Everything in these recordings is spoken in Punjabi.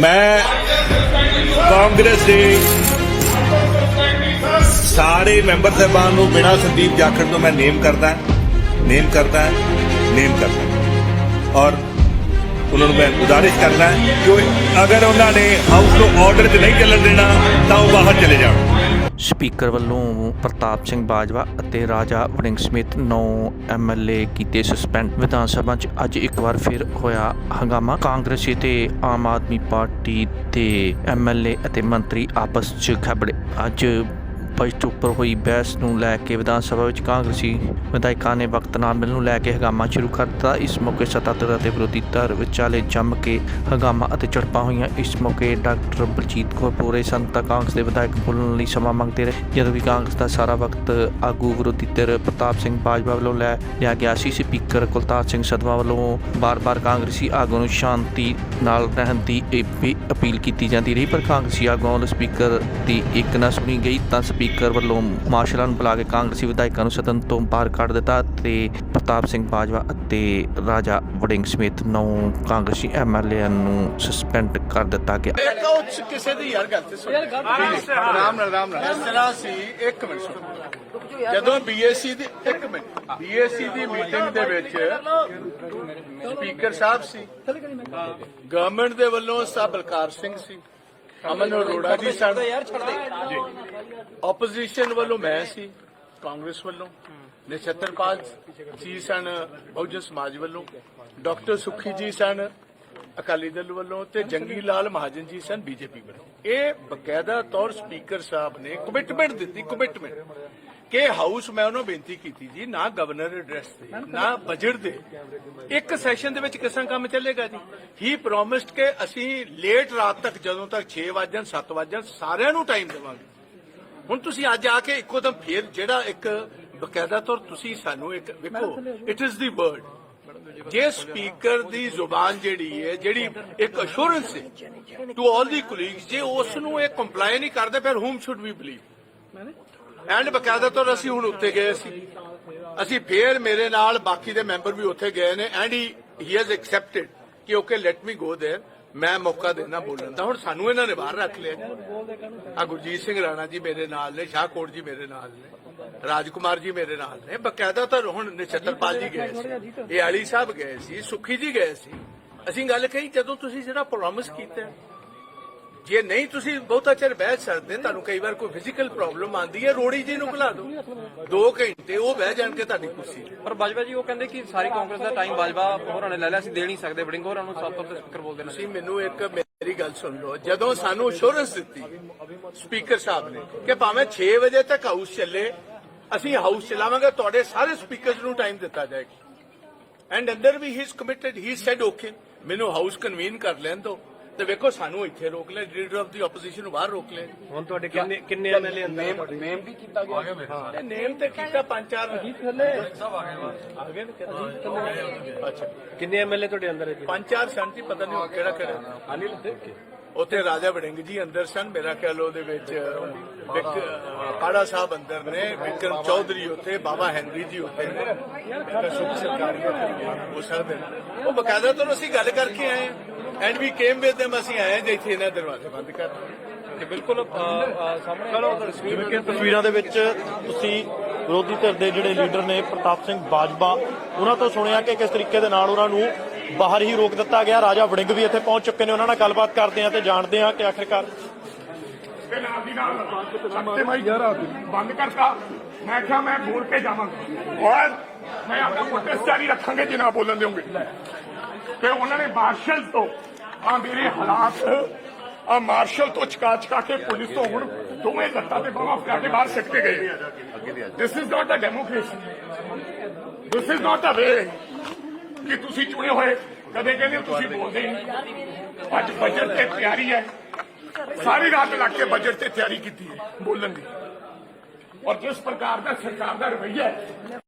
ਮੈਂ ਕਾਂਗਰਸ ਦੇ ਸਾਰੇ ਮੈਂਬਰ ਸਾਹਿਬਾਨ ਨੂੰ ਬਿਨਾਂ ਸੰਦੀਪ ਜਾਖੜ ਤੋਂ ਮੈਂ ਨੇਮ ਕਰਦਾ ਨੇਮ ਕਰਦਾ ਨੇਮ ਕਰਦਾ। ਔਰ ਉਹਨਾਂ ਨੂੰ ਮੈਂ ਗੁਜ਼ਾਰਿਸ਼ ਕਰਦਾ ਕਿ ਅਗਰ ਉਹਨਾਂ ਨੇ ਹਾਊਸ ਨੂੰ ਆਰਡਰ 'ਚ ਨਹੀਂ ਚੱਲਣ ਦੇਣਾ, ਤਾਂ ਉਹ ਬਾਹਰ ਚਲੇ ਜਾਣ। ਸਪੀਕਰ ਵੱਲੋਂ ਪ੍ਰਤਾਪ ਸਿੰਘ ਬਾਜਵਾ ਅਤੇ ਰਾਜਾ ਵੜਿੰਗ ਸਮੇਤ 9 ਐਮਐਲਏ ਕੀਤੇ ਸਸਪੈਂਡ ਵਿਧਾਨ ਸਭਾ 'ਚ ਅੱਜ ਇੱਕ ਵਾਰ ਫਿਰ ਹੋਇਆ ਹੰਗਾਮਾ। ਕਾਂਗਰਸੀ ਤੇ ਆਮ ਆਦਮੀ ਪਾਰਟੀ ਦੇ ਐਮਐਲਏ ਅਤੇ ਮੰਤਰੀ ਆਪਸ 'ਚ ਖਬੜੇ। ਅੱਜ ਬਜਟ ਉੱਪਰ ਹੋਈ ਬਹਿਸ ਨੂੰ ਲੈ ਕੇ ਵਿਧਾਨ ਸਭਾ ਵਿੱਚ ਕਾਂਗਰਸੀ ਵਿਧਾਇਕਾਂ ਨੇ ਵਕਤ ਨਾ ਮਿਲਣ ਨੂੰ ਲੈ ਕੇ ਹੰਗਾਮਾ ਸ਼ੁਰੂ ਕਰ ਦਿੱਤਾ। ਇਸ ਮੌਕੇ ਸੱਤਾਧਰ ਅਤੇ ਵਿਰੋਧੀ ਧਿਰ ਵਿਚਾਲੇ ਜੰਮ ਕੇ ਹੰਗਾਮਾ ਅਤੇ ਝੜਪਾਂ ਹੋਈਆਂ। ਇਸ ਮੌਕੇ ਡਾਕਟਰ ਬਲਜੀਤ ਕੌਰ ਪੂਰੇ ਸੰਤਾ ਕਾਂਗਰਸ ਦੇ ਵਿਧਾਇਕ ਬੋਲਣ ਲਈ ਸਮਾਂ ਮੰਗਦੇ ਰਹੇ। ਜਦੋਂ ਵੀ ਕਾਂਗਰਸ ਦਾ ਸਾਰਾ ਵਕਤ ਆਗੂ ਵਿਰੋਧੀ ਧਿਰ ਪ੍ਰਤਾਪ ਸਿੰਘ ਬਾਜਵਾ ਵੱਲੋਂ ਲੈ ਲਿਆ ਗਿਆ ਸੀ, ਸਪੀਕਰ ਕੁਲਤਾਰ ਸਿੰਘ ਸਦਵਾ ਵੱਲੋਂ ਬਾਰ-ਬਾਰ ਕਾਂਗਰਸੀ ਆਗੂ ਨੂੰ ਸ਼ਾਂਤੀ ਨਾਲ ਰਹਿਣ ਦੀ ਇਹ ਵੀ ਅਪੀਲ ਕੀਤੀ ਜਾਂਦੀ ਰਹੀ। ਪਰ ਕਾਂਗਰਸੀ ਆਗੂਆਂ ਵੱਲੋਂ ਸਪੀਕਰ ਦੀ ਇੱਕ ਨਾ ਸੁਣੀ ਗਈ ਤਾਂ ਸਪੀਕਰ ਵੱਲੋਂ ਮਾਰਸ਼ਲਾਂ ਨੂੰ ਬੁਲਾ ਕੇ ਕਾਂਗਰਸੀ ਵਿਧਾਇਕਾਂ ਨੂੰ ਸਦਨ ਤੋਂ ਬਾਹਰ ਕੱਢ ਦਿੱਤਾ ਤੇ ਪ੍ਰਤਾਪ ਸਿੰਘ ਬਾਜਵਾ ਅਤੇ ਰਾਜਾ ਵੜਿੰਗ ਸਮੇਤ ਨੌ ਕਾਂਗਰਸੀ ਐਮਐਲਏ ਨੂੰ ਸਸਪੈਂਡ ਕਰ ਦਿੱਤਾ ਗਿਆ। ਇੱਕ ਉਹ ਕਿਸੇ ਦੀ ਯਾਰ ਗੱਲ ਤੇ ਸੁਣ। ਆਰਾਮ ਨਾਲ ਆਰਾਮ ਨਾਲ ਇਸ ਤਰ੍ਹਾਂ ਸੀ ਇੱਕ ਮਿੰਟ ਸੁਣ। ਜਦੋਂ ਬੀਏਸੀ ਦੀ ਇੱਕ ਮਿੰਟ ਬੀਏਸੀ ਦੀ ਮੀਟਿੰਗ ਦੇ ਵਿੱਚ ਸਪੀਕਰ ਸਾਹਿਬ ਸੀ। ਗਵਰਨਮੈਂਟ ਦੇ ਵੱਲੋਂ ਸਾਹਿਬ ਬਲਕਾਰ ਸਿੰਘ ਸੀ। ਅਮਨ ਅਰੋੜਾ ਜੀ ਸਨ ਆਪੋਜੀਸ਼ਨ ਵੱਲੋਂ ਮੈਂ ਸੀ ਕਾਂਗਰਸ ਵੱਲੋਂ। ਨਛੱਤਰਪਾਲ ਜੀ ਸਨ ਬਹੁਜਨ ਸਮਾਜ ਵੱਲੋਂ। ਡਾਕਟਰ ਸੁਖੀ ਜੀ ਸਨ ਅਕਾਲੀ ਦਲ ਵੱਲੋਂ ਤੇ ਜੰਗੀ ਲਾਲ ਮਹਾਜਨ ਜੀ ਸਨ ਬੀਜੇਪੀ ਵੱਲੋਂ। ਇਹ ਬਕਾਇਦਾ ਤੌਰ ਸਪੀਕਰ ਸਾਹਿਬ ਨੇ ਕਮਿਟਮੈਂਟ ਦਿੱਤੀ ਕਮਿਟਮੈਂਟ ਕਿ ਹਾਊਸ ਮੈਂ ਉਹਨੂੰ ਬੇਨਤੀ ਕੀਤੀ ਜੀ ਨਾ ਗਵਰਨਰ ਐਡਰੈਸ ਤੇ ਨਾ ਬਜਟ ਦੇ ਇੱਕ ਸੈਸ਼ਨ ਦੇ ਵਿੱਚ ਕਿਸਾਂ ਕੰਮ ਚੱਲੇਗਾ ਜੀ? ਹੀ ਪ੍ਰੋਮਿਸਡ ਕਿ ਅਸੀਂ ਲੇਟ ਰਾਤ ਤੱਕ ਜਦੋਂ ਤੱਕ 6 ਵਜਣ 7 ਵਜਣ ਸਾਰਿਆਂ ਨੂੰ ਟਾਈਮ ਦੇਵਾਂਗੇ। ਹੁਣ ਤੁਸੀਂ ਅੱਜ ਆ ਕੇ ਇੱਕੋ ਦਮ ਫੇਰ ਜਿਹੜਾ ਇੱਕ ਬਕਾਇਦਾ ਤੌਰ ਤੁਸੀਂ ਸਾਨੂੰ ਇੱਕ ਵੇਖੋ ਇਟ ਇਜ਼ ਦੀ ਵਰਡ ਜੇ ਸਪੀਕਰ ਦੀ ਜ਼ੁਬਾਨ ਜਿਹੜੀ ਹੈ ਜਿਹੜੀ ਇੱਕ ਅਸ਼ੋਰੈਂਸ ਹੈ ਟੂ ਆਲ ਦੀ ਕੋਲੀਗਸ ਜੇ ਉਸ ਨੂੰ ਇਹ ਕੰਪਲਾਈ ਨਹੀਂ ਕਰਦੇ ਫਿਰ whom should we believe and ਬਕਾਇਦਾ ਤੌਰ ਅਸੀਂ ਹੁਣ ਉੱਤੇ ਗਏ ਸੀ ਅਸੀਂ ਫੇਰ ਮੇਰੇ ਨਾਲ ਬਾਕੀ ਦੇ ਮੈਂਬਰ ਵੀ ਉੱਥੇ ਗਏ ਨੇ and he he has accepted ਕਿ okay let me go there ਮੈਂ ਮੌਕਾ ਦੇਣਾ ਬੋਲਣ ਦਾ ਹੁਣ ਸਾਨੂੰ ਇਹਨਾਂ ਨੇ ਬਾਹਰ ਰੱਖ ਲਿਆ ਆ ਗੁਰਜੀਤ ਸਿੰਘ ਰਾਣਾ ਜੀ ਮੇਰੇ ਨਾਲ ਨੇ ਸ਼ਾਹਕੋਟ ਜੀ ਮੇਰੇ ਨਾਲ ਨੇ ਰਾਜਕੁਮਾਰ ਜੀ ਮੇਰੇ ਨਾਲ ਨੇ ਬਕਾਇਦਾ ਤਾਂ ਹੁਣ ਨਛੱਤਰਪਾਲ ਜੀ ਗਏ ਸੀ ਇਹ ਆਲੀ ਸਾਹਿਬ ਗਏ ਸੀ ਸੁਖੀ ਜੀ ਗਏ ਸੀ ਅਸੀਂ ਗੱਲ ਕਹੀ ਜਦੋਂ ਤੁਸੀਂ ਜਿਹੜਾ ਪ੍ਰੋਮਿਸ ਕੀਤਾ ਹੈ, ਜੇ ਨਹੀਂ ਤੁਸੀਂ ਬਹੁਤਾ ਚਿਰ ਬਹਿ ਸਕਦੇ ਤੁਹਾਨੂੰ ਕਈ ਵਾਰ ਕੋਈ ਫਿਜ਼ੀਕਲ ਪ੍ਰੋਬਲਮ ਆਂਦੀ ਹੈ ਰੋੜੀ ਜੀ ਨੂੰ ਬੁਲਾ ਦਿਓ। 2 ਘੰਟੇ ਉਹ ਬਹਿ ਜਾਣ ਕੇ ਤੁਹਾਡੀ ਕੁਰਸੀ ਪਰ ਬਾਜਵਾ ਜੀ ਉਹ ਕਹਿੰਦੇ ਕਿ ਸਾਰੀ ਕਾਂਗਰਸ ਦਾ ਟਾਈਮ ਬਾਜਵਾ ਹੋਰਾਂ ਨੇ ਲੈ ਲਿਆ ਅਸੀਂ ਦੇ ਨਹੀਂ ਸਕਦੇ। ਬੜਿੰਗ ਹੋਰਾਂ ਨੂੰ ਸਾਫ਼ ਤੌਰ ਤੇ ਸਪੀਕਰ ਬੋਲਦੇ ਨੇ। ਤੁਸੀਂ ਮੈਨੂੰ ਇੱਕ ਮੇਰੀ ਗੱਲ ਸੁਣ ਲਓ। ਜਦੋਂ ਸਾਨੂੰ ਅਸ਼ੋਰੈਂਸ ਦਿੱਤੀ ਸਪੀਕਰ ਸਾਹਿਬ ਨੇ ਕਿ ਭਾਵੇਂ 6 ਵਜੇ ਤੱਕ ਹਾਊਸ ਚੱਲੇ ਅਸੀਂ ਹਾਊਸ ਚਲਾਵਾਂਗੇ ਤੁਹਾਡੇ ਸਾਰੇ ਸਪੀਕਰਸ ਨੂੰ ਟਾਈਮ ਦਿੱਤਾ ਜਾਏਗਾ। ਐਂਡ ਅੰਦਰ ਵੀ he is committed he said okay ਮੈਨੂੰ ਹਾਊਸ ਕਨਵੀਨ ਕਰ ਲੈਣ ਦਿਓ। ਤੇ ਵੇਖੋ ਸਾਨੂੰ ਇੱਥੇ ਰੋਕ ਲੈ ਲੀਡਰ ਆਫ ਦੀ ਆਪੋਜੀਸ਼ਨ ਨੂੰ ਬਾਹਰ ਰੋਕ ਲੈ ਹੁਣ ਤੁਹਾਡੇ ਕਿੰਨੇ ਕਿੰਨੇ ਐਮਐਲਏ ਅੰਦਰ ਨੇਮ ਵੀ ਕੀਤਾ ਗਿਆ? ਹਾਂ। ਨੇਮ ਤੇ ਕੀਤਾ ਪੰਜ ਚਾਰ ਸਭ ਆ ਗਏ ਆ ਗਏ ਨੇ ਅੱਛਾ। ਕਿੰਨੇ ਐਮਐਲਏ ਤੁਹਾਡੇ ਅੰਦਰ ਹੈ ਪੰਜ ਚਾਰ ਜੀ ਪਤਾ ਨਹੀਂ ਕਿਹੜਾ ਕਿਹੜਾ। ਅਨਿਲ ਉੱਥੇ ਰਾਜਾ ਵੜਿੰਗ ਜੀ ਅੰਦਰ ਸਨ ਮੇਰਾ ਖਿਆਲ ਉਹਦੇ ਵਿੱਚ ਪਾੜਾ ਸਾਹਿਬ ਅੰਦਰ ਨੇ ਵਿਕਰਮ ਚੌਧਰੀ ਉੱਥੇ ਬਾਬਾ ਹੈਨਰੀ ਜੀ ਉੱਥੇ ਨੇ। ਸੁਖ ਸਰਕਾਰੀ ਉਹ ਸਕਦੇ ਨੇ। ਉਹ ਬਕਾਇਦਾ ਤੋਂ ਅਸੀਂ ਗੱਲ ਕਰਕੇ ਆਏ and we came with them ਅਸੀਂ ਆਏ ਹਾਂ ਜੇ ਇੱਥੇ ਇਹਨਾਂ ਦਰਵਾਜ਼ੇ ਬੰਦ ਕਰ ਤੇ ਬਿਲਕੁਲ ਸਾਹਮਣੇ ਕਿ ਤਸਵੀਰਾਂ ਦੇ ਵਿੱਚ ਤੁਸੀਂ ਵਿਰੋਧੀ ਧਿਰ ਦੇ ਜਿਹੜੇ ਲੀਡਰ ਨੇ ਪ੍ਰਤਾਪ ਸਿੰਘ ਬਾਜਵਾ ਉਹਨਾਂ ਤੋਂ ਸੁਣਿਆ ਕਿ ਕਿਸ ਤਰੀਕੇ ਦੇ ਨਾਲ ਉਹਨਾਂ ਨੂੰ ਬਾਹਰ ਹੀ ਰੋਕ ਦਿੱਤਾ ਗਿਆ। ਰਾਜਾ ਵੜਿੰਗ ਵੀ ਇੱਥੇ ਪਹੁੰਚ ਚੁੱਕੇ ਨੇ ਉਹਨਾਂ ਨਾਲ ਗੱਲਬਾਤ ਕਰਦੇ ਆ ਤੇ ਜਾਣਦੇ ਆ ਕਿ ਆਖਿਰਕਾਰ ਤੇ ਨਾਲ ਦੀ ਨਾਲ ਸੱਤੇ ਮਾਈ ਬੰਦ ਕਰਤਾ। ਮੈਂ ਕਿਹਾ ਮੈਂ ਬੋਲ ਕੇ ਜਾਵਾਂਗਾ। ਔਰ ਮੈਂ ਆਪਣਾ ਪ੍ਰੋਟੈਸਟ ਜਾਰੀ ਰੱਖਾਂਗੇ ਜੇ ਨਾ ਬੋਲਣ ਦਿਓਗੇ। ਤੇ ਉਹਨਾਂ ਨੇ ਮਾਰਸ਼ਲ ਤੋਂ ਆ ਮੇਰੇ ਹਾਲਾਤ। ਆ ਮਾਰਸ਼ਲ ਤੋਂ ਚਕਾ ਚਕਾ ਕੇ ਪੁਲਿਸ ਤੋਂ ਹੁਣ ਦੋਵੇਂ ਲੱਤਾਂ ਤੇ ਬਾਹਾਂ ਫੜਾ ਕੇ ਬਾਹਰ ਸਿੱਟ ਕੇ ਗਏ। This is not a democracy this is not a way ਕਿ ਤੁਸੀਂ ਚੁਣੇ ਹੋਏ। ਕਦੇ ਕਹਿੰਦੇ ਹੋ ਤੁਸੀਂ ਬੋਲਦੇ ਨਹੀਂ। ਅੱਜ ਬਜਟ ਤੇ ਤਿਆਰੀ ਹੈ। ਸਾਰੀ ਰਾਤ ਲੱਗ ਕੇ ਬਜਟ ਤੇ ਤਿਆਰੀ ਕੀਤੀ ਹੈ। ਬੋਲਣ ਦੀ। ਔਰ ਜਿਸ ਪ੍ਰਕਾਰ ਦਾ ਸਰਕਾਰ ਦਾ ਰਵੱਈਆ ਹੈ।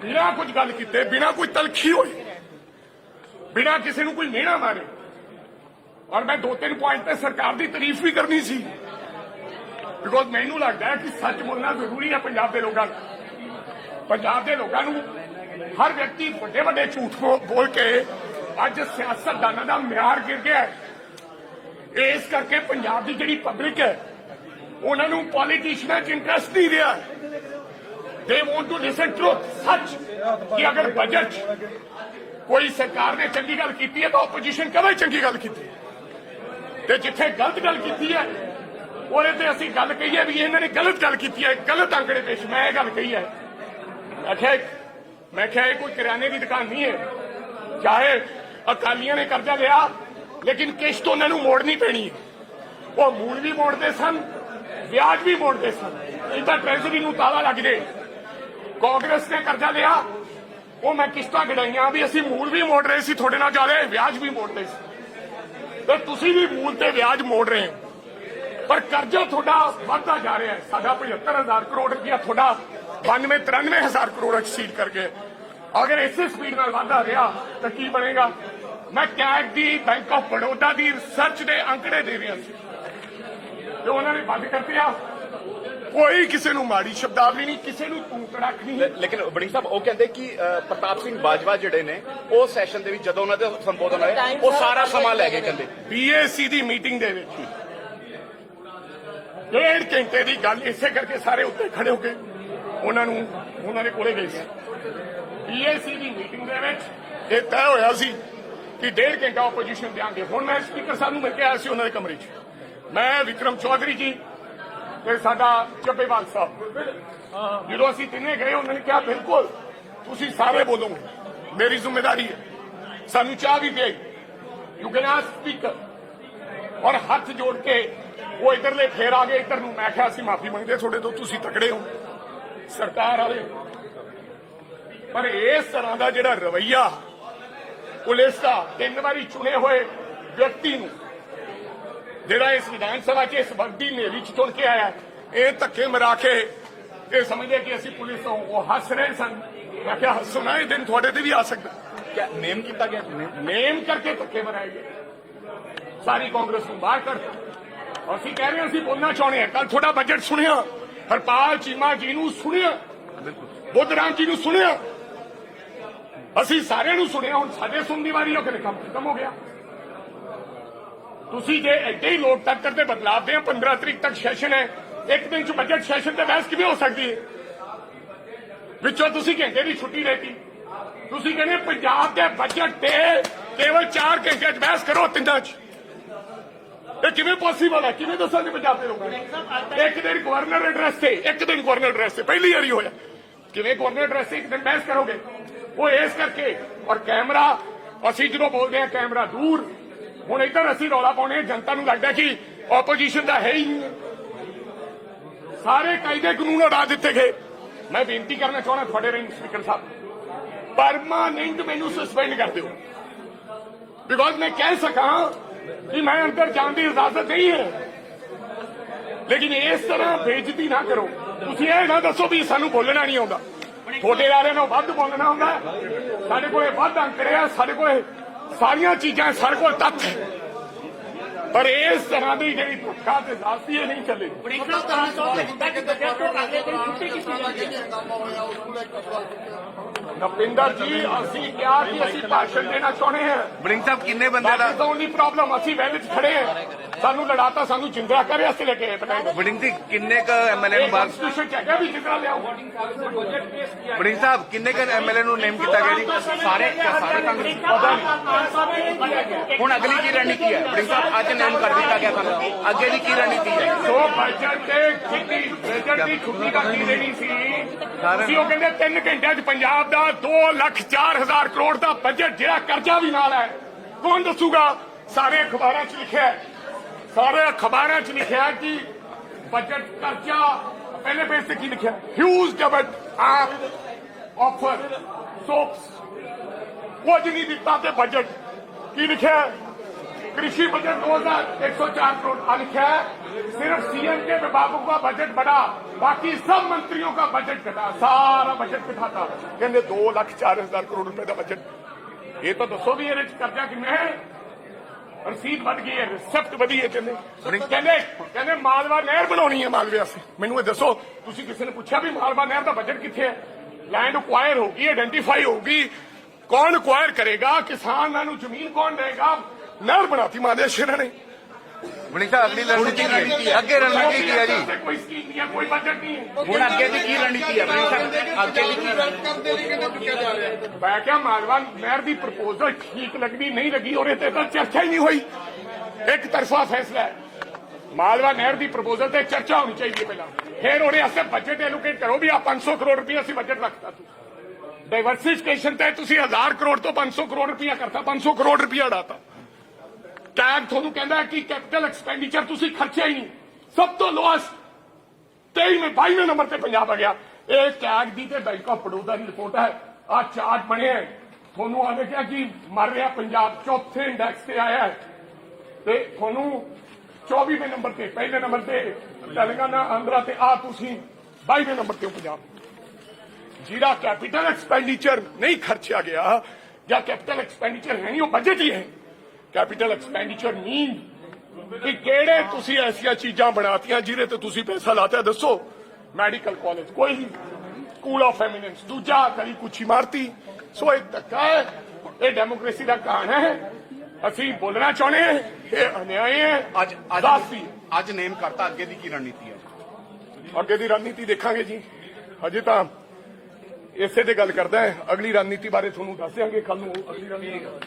ਬਿਨਾਂ ਕੁਝ ਗੱਲ ਕੀਤੇ, ਬਿਨਾਂ ਕੋਈ ਤਲਖੀ ਹੋਈ ਬਿਨਾਂ ਕਿਸੇ ਨੂੰ ਕੋਈ ਮਿਹਣਾ ਮਾਰੇ। ਔਰ ਮੈਂ ਦੋ ਤਿੰਨ ਪੁਆਇੰਟ ਤੇ ਸਰਕਾਰ ਦੀ ਤਾਰੀਫ ਵੀ ਕਰਨੀ ਸੀ। ਬਿਕੋਜ਼ ਮੈਨੂੰ ਲੱਗਦਾ ਹੈ ਕਿ ਸੱਚ ਬੋਲਣਾ ਜ਼ਰੂਰੀ ਹੈ ਪੰਜਾਬ ਦੇ ਲੋਕਾਂ ਨੂੰ। ਪੰਜਾਬ ਦੇ ਲੋਕਾਂ ਨੂੰ ਹਰ ਵਿਅਕਤੀ ਵੱਡੇ ਵੱਡੇ ਝੂਠ ਬੋਲ ਕੇ ਅੱਜ ਸਿਆਸਤਦਾਨਾਂ ਦਾ ਮਿਆਰ ਗਿਰ ਗਿਆ ਇਸ ਕਰਕੇ ਪੰਜਾਬ ਦੀ ਜਿਹੜੀ ਪਬਲਿਕ ਹੈ, ਉਹਨਾਂ ਨੂੰ ਪੋਲੀਟੀਸ਼ੀਅਨਾਂ 'ਚ ਇੰਟਰਸਟ ਨਹੀਂ ਰਿਹਾ they want to listen truth ਸੱਚ, ਕਿ ਅਗਰ ਬਜਟ ਕੋਈ ਸਰਕਾਰ ਨੇ ਚੰਗੀ ਗੱਲ ਕੀਤੀ ਹੈ ਤਾਂ ਆਪੋਜੀਸ਼ਨ ਕਦੇ ਚੰਗੀ ਗੱਲ ਕੀਤੀ ਤੇ ਜਿੱਥੇ ਗਲਤ ਗੱਲ ਕੀਤੀ ਹੈ, ਉਹਦੇ ਤੇ ਅਸੀਂ ਗੱਲ ਕਹੀਏ ਵੀ ਇਹਨਾਂ ਨੇ ਗਲਤ ਗੱਲ ਕੀਤੀ ਹੈ, ਗਲਤ ਅੰਕੜੇ ਪੇਸ਼ ਮੈਂ ਇਹ ਗੱਲ ਕਹੀ ਹੈ। ਮੈਂ ਮੈਂ ਕਿਹਾ ਇਹ ਕੋਈ ਕਿਰਾਣੇ ਦੀ ਦੁਕਾਨ ਨਹੀਂ ਹੈ। ਚਾਹੇ ਅਕਾਲੀਆਂ ਨੇ ਕਰਜ਼ਾ ਲਿਆ, ਲੇਕਿਨ ਕਿਸ਼ਤ ਉਹਨਾਂ ਨੂੰ ਮੋੜਨੀ ਪੈਣੀ ਹੈ। ਉਹ ਮੂਲ ਵੀ ਮੋੜਦੇ ਸਨ, ਵਿਆਜ ਵੀ ਮੋੜਦੇ ਸਨ। ਇਹਦਾ ਟ੍ਰੈਜਰੀ ਨੂੰ ਤਾਲਾ ਲੱਗ ਜੇ। ਕਾਂਗਰਸ ਨੇ ਕਰਜ਼ਾ ਲਿਆ ਉਹ ਮੈਂ ਕਿਸ਼ਤਾਂ ਗੜਾਈਆਂ ਵੀ ਅਸੀਂ ਮੂਲ ਵੀ ਮੋੜ ਰਹੇ ਸੀ, ਤੁਹਾਡੇ ਨਾਲ ਜ਼ਿਆਦਾ ਵਿਆਜ ਵੀ ਮੋੜ ਰਹੇ ਸੀ। ਤੇ ਤੁਸੀਂ ਵੀ ਮੂਲ ਤੇ ਵਿਆਜ ਮੋੜ ਰਹੇ ਹੋ। ਪਰ ਕਰਜ਼ਾ ਤੁਹਾਡਾ ਵੱਧਦਾ ਜਾ ਰਿਹਾ ਹੈ। ਸਾਡਾ 75000 ਕਰੋੜ ਰੁਪਇਆ ਤੁਹਾਡਾ 92 93000 ਕਰੋੜ ਐਕਸੀਡ ਕਰ ਗਏ। ਅਗਰ ਇਸੇ ਸਪੀਡ ਨਾਲ ਵਾਧਾ ਰਿਹਾ, ਤਾਂ ਕੀ ਬਣੇਗਾ? ਮੈਂ ਕੈਗ ਦੀ, ਬੈਂਕ ਆਫ ਬੜੌਦਾ ਦੀ ਰਿਸਰਚ ਦੇ ਅੰਕੜੇ ਦੇ ਰਿਹਾ ਸੀ। ਤੇ ਉਹਨਾਂ ਨੇ ਬੰਦ ਕਰਤੇ ਆ। ਕੋਈ ਕਿਸੇ ਨੂੰ ਮਾੜੀ ਸ਼ਬਦਾਵਲੀ ਨਹੀਂ ਕਿਸੇ ਨੂੰ ਤੂੰ ਕੜਕ ਨਹੀਂ। ਲੇਕਿਨ ਬੜਿੰਗ ਸਾਹਿਬ ਉਹ ਕਹਿੰਦੇ ਕਿ ਪ੍ਰਤਾਪ ਸਿੰਘ ਬਾਜਵਾ ਜਿਹੜੇ ਨੇ ਉਹ ਸੈਸ਼ਨ ਦੇ ਵਿੱਚ ਜਦੋਂ ਉਹਨਾਂ ਦੇ ਸੰਬੋਧਨ ਹੋਏ ਉਹ ਸਾਰਾ ਸਮਾਂ ਲੈ ਗਏ ਕਹਿੰਦੇ। ਬੀਏਸੀ ਦੀ ਮੀਟਿੰਗ ਦੇ ਵਿੱਚ। ਡੇਢ ਘੰਟੇ ਦੀ ਗੱਲ ਇਸੇ ਕਰਕੇ ਸਾਰੇ ਉੱਤੇ ਖੜੇ ਹੋ ਕੇ ਉਹਨਾਂ ਨੂੰ ਉਹਨਾਂ ਦੇ ਕੋਲੇ ਗਏ ਸੀ। ਬੀਏਸੀ ਦੀ ਮੀਟਿੰਗ ਦੇ ਵਿੱਚ ਇਹ ਤੈਅ ਹੋਇਆ ਸੀ ਕਿ ਡੇਢ ਘੰਟਾ ਆਪੋਜੀਸ਼ਨ ਦੇਾਂਗੇ ਹੁਣ ਮੈਂ ਸਪੀਕਰ ਸਾਹਿਬ ਨੂੰ ਮਿਲ ਕੇ ਆਇਆ ਸੀ ਉਹਨਾਂ ਦੇ ਕਮਰੇ 'ਚ। ਮੈਂ ਵਿਕਰਮ ਚੌਧਰੀ ਜੀ ਤੇ ਸਾਡਾ ਚੱਬੇਵਾਲ ਸਾਹਿਬ। ਜਦੋਂ ਅਸੀਂ ਤਿੰਨੇ ਗਏ, ਉਹਨਾਂ ਨੇ ਕਿਹਾ, ਬਿਲਕੁਲ, ਤੁਸੀਂ ਸਾਰੇ ਬੋਲੋਗੇ। ਮੇਰੀ ਜ਼ਿੰਮੇਵਾਰੀ ਹੈ। ਸਾਨੂੰ ਚਾਹ ਵੀ ਪਿਆਈ ਯੂ ਕੈਨ ਆਸਕ ਸਪੀਕਰ ਔਰ ਹੱਥ ਜੋੜ ਕੇ ਉਹ ਇਧਰਲੇ ਫੇਰ ਆ ਗਏ, ਇਧਰ ਨੂੰ। ਮੈਂ ਕਿਹਾ, ਅਸੀਂ ਮਾਫੀ ਮੰਗਦੇ ਤੁਹਾਡੇ ਤੋਂ, ਤੁਸੀਂ ਤਕੜੇ ਹੋ। ਸਰਕਾਰ ਵਾਲੇ। ਹੋ। ਪਰ ਇਸ ਤਰ੍ਹਾਂ ਦਾ ਜਿਹੜਾ ਰਵਈਆ, ਪੁਲਿਸ ਦਾ ਤਿੰਨ ਵਾਰੀ ਚੁਣੇ ਹੋਏ ਵਿਅਕਤੀ ਨੂੰ ਜਿਹੜਾ ਇਸ ਵਿਧਾਨ ਸਭਾ 'ਚ ਇਸ ਵੱਡੀ ਨੇਰੀ 'ਚ ਚੁਣ ਕੇ ਆਇਆ ਇਹ ਧੱਕੇ ਮਰਾ ਕੇ ਇਹ ਸਮਝਦੇ ਕਿ ਅਸੀਂ ਪੁਲਿਸ ਤੋਂ ਉਹ ਹੱਸ ਰਹੇ ਸਨ। ਮੈਂ ਕਿਹਾ ਹੱਸੋ ਨਾ ਇਹ ਦਿਨ ਤੁਹਾਡੇ ਤੇ ਵੀ ਆ ਸਕਦਾ। ਕਿਆ ਨੇਮ ਕੀਤਾ ਗਿਆ? ਨੇਮ ਕਰਕੇ ਧੱਕੇ ਮਰਾਏ ਗਏ। ਸਾਰੀ ਕਾਂਗਰਸ ਨੂੰ ਬਾਹਰ ਕਰ ਅਸੀਂ ਕਹਿ ਰਹੇ ਹਾਂ ਅਸੀਂ ਬੋਲਣਾ ਚਾਹੁੰਦੇ ਹਾਂ। ਕੱਲ ਤੁਹਾਡਾ ਬਜਟ ਸੁਣਿਆ। ਹਰਪਾਲ ਚੀਮਾ ਜੀ ਨੂੰ ਸੁਣਿਆ। ਬੁੱਧ ਰਾਮ ਜੀ ਨੂੰ ਸੁਣਿਆ। ਅਸੀਂ ਸਾਰਿਆਂ ਨੂੰ ਸੁਣਿਆ। ਹੁਣ ਸਾਡੇ ਸੁਣਨ ਦੀ ਵਾਰੀ ਹੋ ਕੇ ਕੰਮ ਖਤਮ ਹੋ ਗਿਆ। ਤੁਸੀਂ ਜੇ ਐਡੇ ਹੀ ਲੋਕਤੰਤਰ ਤੇ ਬਦਲਾਅ ਦੇ 15 ਤਰੀਕ ਤੱਕ ਸੈਸ਼ਨ ਹੈ। ਇੱਕ ਦਿਨ ਚ ਬਜਟ ਸੈਸ਼ਨ ਤੇ ਬਹਿਸ ਕਿਵੇਂ ਹੋ ਸਕਦੀ ਹੈ? ਵਿੱਚੋਂ ਤੁਸੀਂ ਘੰਟੇ ਦੀ ਛੁੱਟੀ ਲੈਤੀ। ਤੁਸੀਂ ਕਹਿੰਦੇ ਪੰਜਾਬ ਦੇ ਬਜਟ ਤੇ ਕੇਵਲ 4 ਘੰਟੇ ਚ ਬਹਿਸ ਕਰੋ ਤਿੰਨਾਂ ਚ। ਇਹ ਕਿਵੇਂ ਪੋਸੀਬਲ ਹੈ? ਕਿਵੇਂ ਦੱਸਾਂਗੇ ਪੰਜਾਬ ਦੇ ਲੋਕਾਂ ਨੂੰ? ਇੱਕ ਦਿਨ ਗਵਰਨਰ ਐਡਰੈਸ ਤੇ, ਇੱਕ ਦਿਨ ਗਵਰਨਰ ਐਡਰੈਸ ਤੇ। ਪਹਿਲੀ ਵਾਰੀ ਹੋਇਆ। ਕਿਵੇਂ ਗਵਰਨਰ ਐਡਰੈਸ ਤੇ ਇੱਕ ਦਿਨ ਬਹਿਸ ਕਰੋਗੇ? ਉਹ ਇਸ ਕਰਕੇ, ਔਰ ਕੈਮਰਾ ਅਸੀਂ ਜਦੋਂ ਬੋਲਦੇ ਹਾਂ ਕੈਮਰਾ ਦੂਰ ਹੁਣ ਇੱਧਰ ਅਸੀਂ ਰੌਲਾ ਪਾਉਣੇ ਜਨਤਾ ਨੂੰ ਲੱਗਦਾ ਕਿ ਆਪੋਜੀਸ਼ਨ ਦਾ ਹੈ ਹੀ ਨਹੀਂ। ਸਾਰੇ ਕਾਇਦੇ ਕਾਨੂੰਨ ਉਡਾ ਦਿੱਤੇ ਗਏ। ਮੈਂ ਬੇਨਤੀ ਕਰਨਾ ਚਾਹੁੰਦਾ ਤੁਹਾਡੇ ਰਾਹੀਂ, ਸਪੀਕਰ ਸਾਹਿਬ ਪਰਮਾਨੈਂਟ ਮੈਨੂੰ ਸਸਪੈਂਡ ਕਰ ਦਿਓ। ਬਿਕੋਜ਼ ਮੈਂ ਕਹਿ ਸਕਾਂ ਕਿ ਮੈਂ ਅੰਦਰ ਜਾਣ ਦੀ ਇਜਾਜ਼ਤ ਨਹੀਂ ਹੈ। ਲੇਕਿਨ ਇਸ ਤਰ੍ਹਾਂ ਬੇਇੱਜ਼ਤੀ ਨਾ ਕਰੋ। ਤੁਸੀਂ ਇਹ ਨਾ ਦੱਸੋ ਵੀ ਸਾਨੂੰ ਬੋਲਣਾ ਨਹੀਂ ਆਉਂਦਾ। ਤੁਹਾਡੇ ਵਾਲਿਆਂ ਨੂੰ ਵੱਧ ਬੋਲਣਾ ਆਉਂਦਾ। ਸਾਡੇ ਕੋਲੇ ਵੱਧ ਅੰਕੜੇ ਆ, ਸਾਡੇ ਕੋਲੇ ਸਾਰੀਆਂ ਚੀਜ਼ਾਂ ਸਾਡੇ ਕੋਲ ਤੱਥ ਹੈ ਪਰ ਇਸ ਤਰ੍ਹਾਂ ਦੀ ਜਿਹੜੀ ਧੱਕਾ ਤੇ ਜ਼ਾਤੀ ਇਹ ਨਹੀਂ ਚੱਲੇ ਨਪਿੰਦਰ ਜੀ ਅਸੀਂ ਕਿਹਾ ਕਿ ਅਸੀਂ ਭਾਸ਼ਣ ਦੇਣਾ ਚਾਹੁੰਦੇ ਹਾਂ। ਬੜਿੰਗ ਸਾਹਿਬ ਕਿੰਨੇ ਬੰਦੇ ਦਾ the only problem ਅਸੀਂ ਵੈਲ ਵਿੱਚ ਖੜੇ ਹਾਂ। ਸਾਨੂੰ ਲੜਾਤਾ ਸਾਨੂੰ ਜਿੰਦਰਾ ਕਰੇ ਅਸੀਂ ਲੈ ਕੇ ਬੜਿੰਗ ਜੀ ਕਿੰਨੇ ਕ ਐਮਐਲਏ ਨੂੰ ਬਾਹਰ ਕਨਸਟੀਟਿਊਸ਼ਨ ਚ ਹੈਗਾ ਵੀ ਜਿੰਦਰਾ ਲਿਆਓ। ਬੜਿੰਗ ਸਾਹਿਬ ਕਿੰਨੇ ਕ ਐਮਐਲਏ ਨੂੰ ਨੇਮ ਕੀਤਾ ਗਿਆ ਜੀ? ਸਾਰੇ ਸਾਰੇ ਕਾਂਗਰਸ ਹੁਣ ਅਗਲੀ ਕੀ ਰਣਨੀਤੀ ਹੈ? ਬੜਿੰਗ ਸਾਹਿਬ ਅੱਜ ਨੇਮ ਕਰ ਦਿੱਤਾ ਗਿਆ ਤੁਹਾਨੂੰ। ਅੱਗੇ ਦੀ ਕੀ ਰਣਨੀਤੀ ਹੈ? ਸੋ ਬਜਟ ਤੇ ਛੁੱਟੀ ਬਜਟ ਦੀ ਛੁੱਟੀ ਦਾ ਕੀ ਦੇਣੀ ਸੀ? ਸੀ ਉਹ ਕਹਿੰਦੇ 3 ਘੰਟਿਆਂ 'ਚ ਪੰਜਾਬ ਦਾ 2 ਲੱਖ 4 ਹਜ਼ਾਰ ਕਰੋੜ ਦਾ ਬਜਟ ਜਿਹੜਾ ਕਰਜ਼ਾ ਵੀ ਨਾਲ ਹੈ ਕੌਣ ਦੱਸੂਗਾ ਸਾਰੇ ਅਖਬਾਰਾਂ 'ਚ ਲਿਖਿਆ ਹੈ। ਸਾਰੇ ਅਖਬਾਰਾਂ 'ਚ ਲਿਖਿਆ ਹੈ ਕਿ ਬਜਟ ਕਰਜ਼ਾ ਪਹਿਲੇ ਪੇਜ ਤੇ ਕੀ ਲਿਖਿਆ ਹਿਊਜ ਡਬਟ ਆਪ ਆਫਰ ਸੋਪਸ ਕੁਝ ਨਹੀਂ ਦਿੱਤਾ ਤੇ ਬਜਟ ਕੀ ਲਿਖਿਆ ਹੈ? कृषि बजट दो हजार एक सौ चार करोड़ आ लिखा है सिर्फ सीएम के विभागों का बजट बढ़ा बाकी सब मंत्रियों का बजट घटा सारा बजट घटा था कहते दो लाख चार हजार करोड़ रुपए का बजट ये तो दसो भी ये कर्जा किन्ने है ਰਸੀਦ ਵੱਧ ਗਈ ਹੈ ਰਿਸੈਪਟ ਵਧੀ ਹੈ ਕਹਿੰਦੇ ਕਹਿੰਦੇ ਕਹਿੰਦੇ ਮਾਲਵਾ ਨਹਿਰ ਬਣਾਉਣੀ ਹੈ ਮਾਲਵੇ ਵਾਸਤੇ ਮੈਨੂੰ ਇਹ ਦੱਸੋ ਤੁਸੀਂ ਕਿਸੇ ਨੇ ਪੁੱਛਿਆ ਵੀ ਮਾਲਵਾ ਨਹਿਰ ਦਾ ਬਜਟ ਕਿੱਥੇ ਹੈ ਲੈਂਡ ਅਕਵਾਇਰ ਹੋ ਗਈ ਆਇਡੈਂਟੀਫਾਈ ਹੋ ਗਈ ਕੌਣ ਅਕਵਾਇਰ ਕਰੇਗਾ ਕਿਸਾਨਾਂ ਨੂੰ ਜ਼ਮੀਨ ਕੌਣ ਦੇਗਾ ਨਹਿਰ ਬਣਾਤੀ ਮਾਦੇਸ਼ ਇਹਨਾਂ ਨੇ ਸਾਹਿਬ ਅਗਲੀ ਰਣਨੀਤੀ ਕੀ ਹੈ? ਅੱਗੇ ਰਣਨੀਤੀ ਕੀ ਹੈ ਜੀ? ਕੋਈ ਸਕੀਮ ਨਹੀਂ ਹੈ ਕੋਈ ਬਜਟ ਨਹੀਂ ਹੈ। ਹੁਣ ਅੱਗੇ ਦੀ ਕੀ ਰਣਨੀਤੀ ਹੈ? ਸਾਹਿਬ ਅੱਗੇ ਦੀ ਕੀ ਮੈਂ ਕਿਹਾ ਮਾਲਵਾ ਨਹਿਰ ਦੀ ਪ੍ਰਪੋਜ਼ਲ ਠੀਕ ਲੱਗਦੀ ਨਹੀਂ ਲੱਗੀ ਉਹਦੇ ਤੇ ਤਾਂ ਚਰਚਾ ਹੀ ਨਹੀਂ ਹੋਈ। ਇੱਕ ਤਰਫਾ ਫੈਸਲਾ ਹੈ। ਮਾਲਵਾ ਨਹਿਰ ਦੀ ਪ੍ਰਪੋਜ਼ਲ ਤੇ ਚਰਚਾ ਹੋਣੀ ਚਾਹੀਦੀ ਹੈ ਪਹਿਲਾਂ। ਫਿਰ ਉਹਦੇ ਵਾਸਤੇ ਬਜਟ ਐਲੋਕੇਟ ਕਰੋ ਵੀ ਆ 500 ਕਰੋੜ ਰੁਪਏ ਅਸੀਂ ਬਜਟ ਰੱਖਤਾ ਤੂੰ ਡਾਈਵਰਸਿਫਿਕੇਸ਼ਨ ਤੇ ਤੁਸੀਂ 1000 ਕਰੋੜ ਤੋਂ 500 ਕਰੋੜ ਰੁਪਇਆ ਕਰਤਾ 500 ਕਰੋੜ ਰੁਪਇਆ ਉਡਾਤਾ। ਟੈਗ ਤੁਹਾਨੂੰ ਕਹਿੰਦਾ ਕਿ ਕੈਪੀਟਲ ਐਕਸਪੈਂਡੀਚਰ ਤੁਸੀਂ ਖਰਚਿਆ ਹੀ ਨਹੀਂ। ਸਭ ਤੋਂ ਲੋਐਸਟ 23ਵੇਂ 22ਵੇਂ ਨੰਬਰ ਤੇ ਪੰਜਾਬ ਆ ਗਿਆ। ਇਹ ਟੈਗ ਦੀ ਤੇ ਬੈਂਕ ਆਫ ਬੜੌਦਾ ਦੀ ਰਿਪੋਰਟ ਹੈ। ਆ ਚਾਰਟ ਬਣਿਆ ਤੁਹਾਨੂੰ ਆ ਦੇਖਿਆ ਕਿ ਮਰ ਰਿਹਾ ਪੰਜਾਬ, ਚੌਥੇ ਇੰਡੈਕਸ ਤੇ ਆਇਆ ਤੇ ਤੁਹਾਨੂੰ 24ਵੇਂ ਨੰਬਰ ਤੇ, ਪਹਿਲੇ ਨੰਬਰ ਤੇ ਤੇਲੰਗਾਨਾ, ਆਂਧਰਾ ਤੇ ਆ ਤੁਸੀਂ 22ਵੇਂ ਨੰਬਰ ਤੇ ਹੋ ਪੰਜਾਬ। ਜਿਹੜਾ ਕੈਪੀਟਲ ਐਕਸਪੈਂਡੀਚਰ ਨਹੀਂ ਖਰਚਿਆ ਗਿਆ ਜਾਂ ਕੈਪੀਟਲ ਐਕਸਪੈਂਡੀਚਰ ਹੈ ਨਹੀਂ, ਉਹ ਬਜਟ ਹੀ ਹੈ। ਕੈਪੀਟਲ ਐਕਸਪੈਂਡੀਚਰ ਮੀਨ ਕਿ ਕਿਹੜੇ ਤੁਸੀਂ ਐਸੀਆਂ ਚੀਜ਼ਾਂ ਬਣਾਤੀਆਂ ਜਿਹਦੇ ਤੇ ਤੁਸੀਂ ਪੈਸਾ ਲਾਤੇ ਦੱਸੋ। ਮੈਡੀਕਲ ਕਾਲਜ ਕੋਈ ਨਹੀਂ ਸਕੂਲ ਆਫ ਐਮੀਨੈਂਸ ਦੂਜਾ ਕਦੀ ਕੁਛ ਇਮਾਰਤੀ ਸੋ ਇਹ ਧੱਕਾ ਹੈ ਇਹ ਡੈਮੋਕ੍ਰੇਸੀ ਦਾ ਕਹਾਣ ਹੈ। ਅਸੀਂ ਬੋਲਣਾ ਚਾਹੁੰਦੇ ਹਾਂ ਇਹ ਅਨਿਆਏ ਹੈ ਅੱਜ ਅੱਜ ਦਾਸੀ। ਅੱਜ ਨੇਮ ਕਰਤਾ ਅੱਗੇ ਦੀ ਕੀ ਰਣਨੀਤੀ ਹੈ? ਅੱਗੇ ਦੀ ਰਣਨੀਤੀ ਦੇਖਾਂਗੇ ਜੀ। ਹਜੇ ਤਾਂ ਇਸੇ ਤੇ ਗੱਲ ਕਰਦਾ ਹੈ। ਅਗਲੀ ਰਣਨੀਤੀ ਬਾਰੇ ਤੁਹਾਨੂੰ ਦੱਸ ਦਿਆਂਗੇ ਕੱਲ ਨੂੰ ਅਗਲੀ ਰਣਨੀਤੀ।